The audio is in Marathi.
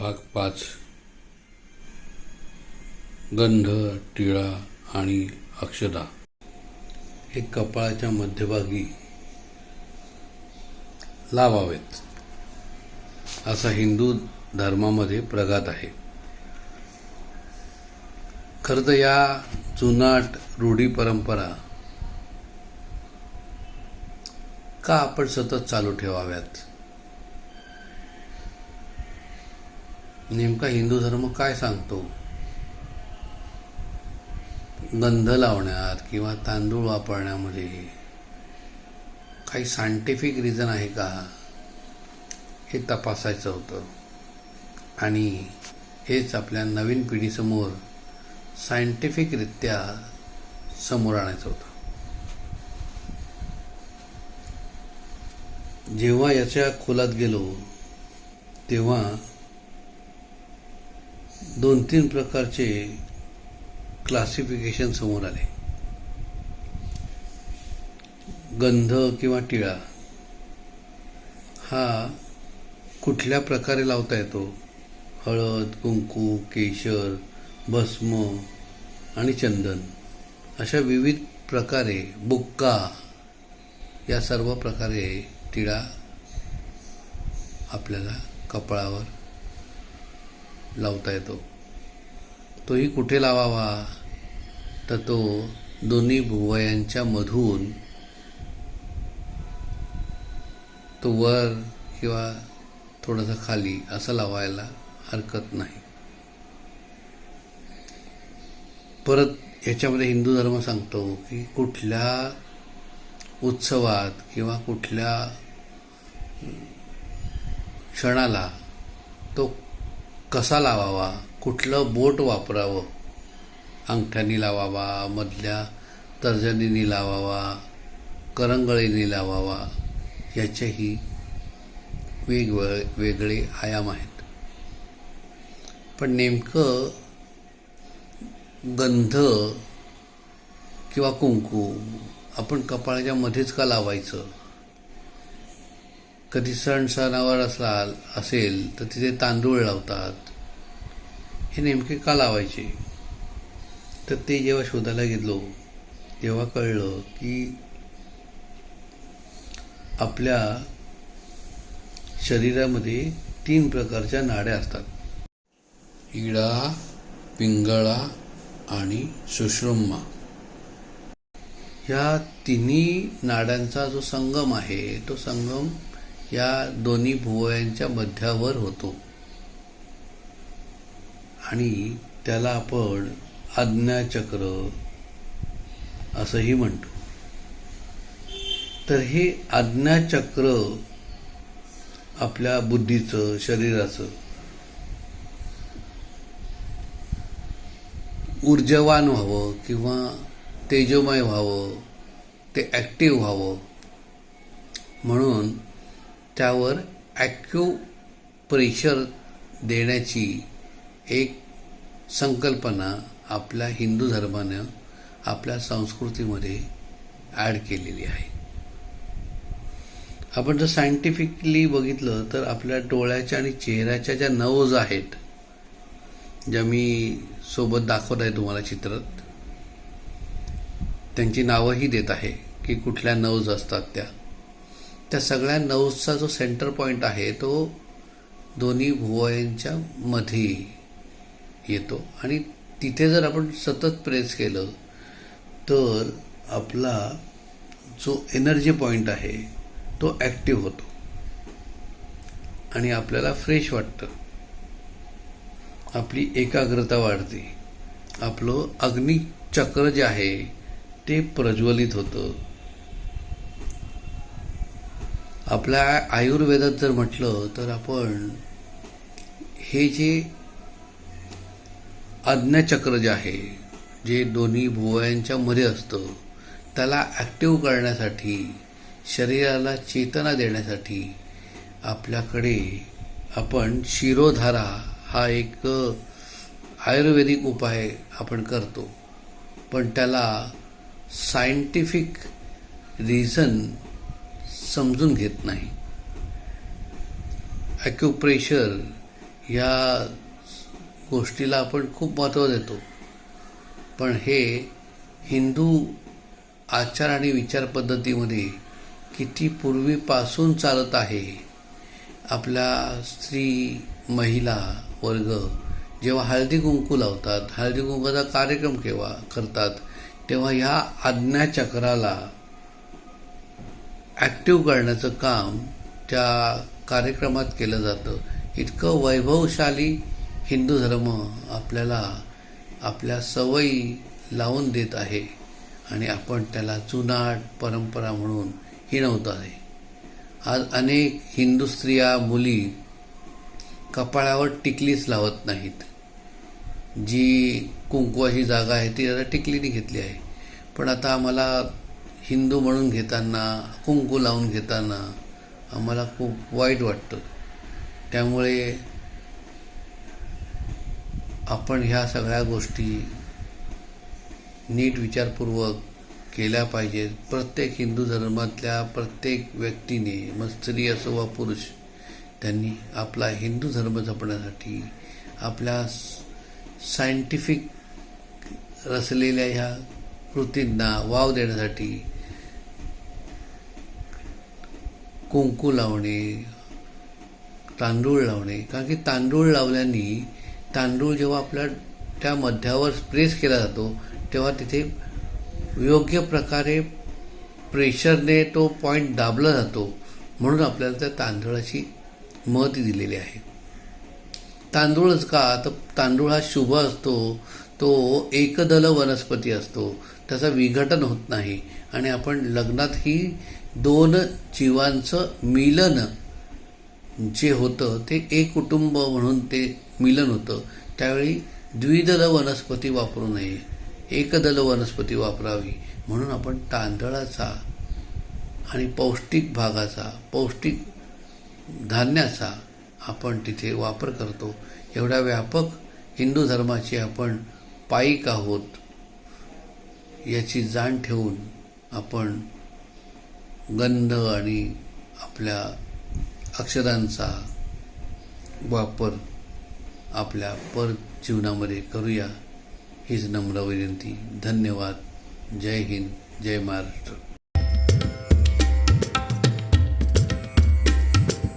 भाग पाच. गंध टिळा आणि अक्षदा. हे कपाळाच्या मध्यभागी लावावेत. असा हिंदू धर्मामध्ये प्रघात आहे. खरं तर या जुनाट रूढी परंपरा का आपण सतत चालू ठेवाव्यात? नेमका हिंदू धर्म काय सांगतो? गंध लावण्यात किंवा तांदूळ वापरण्यामध्ये काही सायंटिफिक रिझन आहे का? हे तपासायचं होतं. आणि हेच आपल्या नवीन पिढीसमोर सायंटिफिकरित्या समोर आणायचं होतं. जेव्हा याच्या खोलात गेलो तेव्हा दोन तीन प्रकारचे क्लासिफिकेशन समोर आले. गंध किंवा टिळा हा कुठल्या प्रकारे लावता येतो? हळद कुंकू केशर भस्म आणि चंदन अशा विविध प्रकारे बुक्का या सर्व प्रकारे टिळा आपल्याला कपाळावर लावता येतो. तोही कुठे लावावा? तर तो दोन्ही भुवयांच्या मधून तो वर किंवा थोडंसं खाली असं लावायला हरकत नाही. परत याच्यामध्ये हिंदू धर्म सांगतो की कुठल्या उत्सवात किंवा कुठल्या क्षणाला तो कसा लावावा? कुठलं बोट वापरावं? अंगठ्यानी लावावा मधल्या तर्जनीनी लावावा करंगळीनी लावावा याचेही वेगवेगळे वेगळे आयाम आहेत. पण नेमकं गंध किंवा कुंकू आपण कपाळाच्या मध्येच का लावायचं? कधी सण सणावर असाल असेल तर तिथे तांदूळ लावतात हे नेमके का लावायचे? तर ते जेव्हा शोधायला गेलो तेव्हा कळलं की आपल्या शरीरामध्ये तीन प्रकारच्या नाड्या असतात. इडा पिंगळा आणि सुश्रुम्मा. या तिन्ही नाड्यांचा जो संगम आहे तो संगम या दोन्ही भुवयांच्या मध्यावर होतो. आणि त्याला आपण आज्ञाचक्र असंही म्हणतो. तर हे आज्ञाचक्र आपल्या बुद्धीचं शरीराचं ऊर्जवान व्हावं किंवा तेजोमय व्हावं ते ॲक्टिव्ह व्हावं म्हणून त्यावर ॲक्यू प्रेशर देण्याची एक संकल्पना आपल्या हिंदू धर्मानं आपल्या संस्कृतीमध्ये ॲड केलेली आहे. आपण जर सायंटिफिकली बघितलं तर आपल्या डोळ्याच्या आणि चेहऱ्याच्या ज्या नवज आहेत ज्या मी सोबत दाखवत आहे तुम्हाला चित्रात त्यांची नावंही देत आहे की कुठल्या नवज असतात त्या. त्या सगळ्या नवजचा जो सेंटर पॉईंट आहे तो दोन्ही भुवयांच्या मध्ये येतो. आणि तिथे जर आपण सतत प्रेस केलं तर आपला जो एनर्जी पॉईंट आहे तो ॲक्टिव्ह होतो. आणि आपल्याला फ्रेश वाटतं. आपली एकाग्रता वाढते. आपलं अग्निचक्र जे आहे ते प्रज्वलित होतं. आपल्या आयुर्वेदात जर म्हटलं तर आपण हे जे आज्ञाचक्र जे आहे जे दोन्ही भुवयांच्या मध्ये असतं त्याला ॲक्टिव्ह करण्यासाठी शरीराला चेतना देण्यासाठी आपल्याकडे आपण शिरोधारा हा एक आयुर्वेदिक उपाय आपण करतो. पण त्याला सायंटिफिक रिझन समजून घेत नाही. ॲक्युप्रेशर या गोष्टीला आपण खूप महत्त्व देतो. पण हे हिंदू आचार आणि विचारपद्धतीमध्ये किती पूर्वीपासून चालत आहे आपल्या स्त्री महिला वर्ग जेव्हा हळदी कुंकू लावतात हळदी कुंकूचा कार्यक्रम केव्हा करतात तेव्हा ह्या आज्ञाचक्राला ॲक्टिव्ह करण्याचं काम त्या कार्यक्रमात केलं जातं. इतकं वैभवशाली हिंदू धर्म आपल्याला आपल्या सवयी लावून देत आहे आणि आपण त्याला जुनाट परंपरा म्हणून हिणवत आहे. आज अनेक हिंदू स्त्रिया मुली कपाळावर टिकलीच लावत नाहीत. जी कुंकवाची जागा आहे ती आता टिकलीने घेतली आहे. पण आता आम्हाला हिंदू म्हणून घेताना कुंकू लावून घेताना आम्हाला खूप वाईट वाटतं. त्यामुळे आपण ह्या सगळ्या गोष्टी नीट विचारपूर्वक केल्या पाहिजेत. प्रत्येक हिंदू धर्मातल्या प्रत्येक व्यक्तीने मग स्त्री असो वा पुरुष त्यांनी आपला हिंदू धर्म जपण्यासाठी आपल्या सायंटिफिक रचलेल्या ह्या कृतींना वाव देण्यासाठी कुंकू लावणे तांदूळ लावणे. कारण की तांदूळ लावल्याने तांदूळ जेव्हा आपल्या त्या मध्यावर प्रेस केला जातो तेव्हा तिथे योग्य प्रकारे प्रेशरने तो पॉईंट दाबला जातो. म्हणून आपल्याला त्या तांदळाची महती दिलेली आहे. तांदूळच का? तर तांदूळ हा शुभ असतो. तो एकदल वनस्पती असतो. त्याचा विघटन होत नाही. आणि आपण लग्नात ही दोन जीवांचं मिलन जे होतं ते एक कुटुंब म्हणून ते मिलन होतं. त्यावेळी द्विदल वनस्पती वापरू नये एकदल वनस्पती वापरावी म्हणून आपण तांदळाचा आणि पौष्टिक भागाचा पौष्टिक धान्याचा आपण तिथे वापर करतो. एवढ्या व्यापक हिंदू धर्माची आपण पायिक आहोत याची जाण ठेवून आपण गंध आणि आपल्या अक्षरांचा वापर आपल्या पर जीवनामध्ये करूया हीच नम्र विनंती. धन्यवाद. जय हिंद. जय महाराष्ट्र.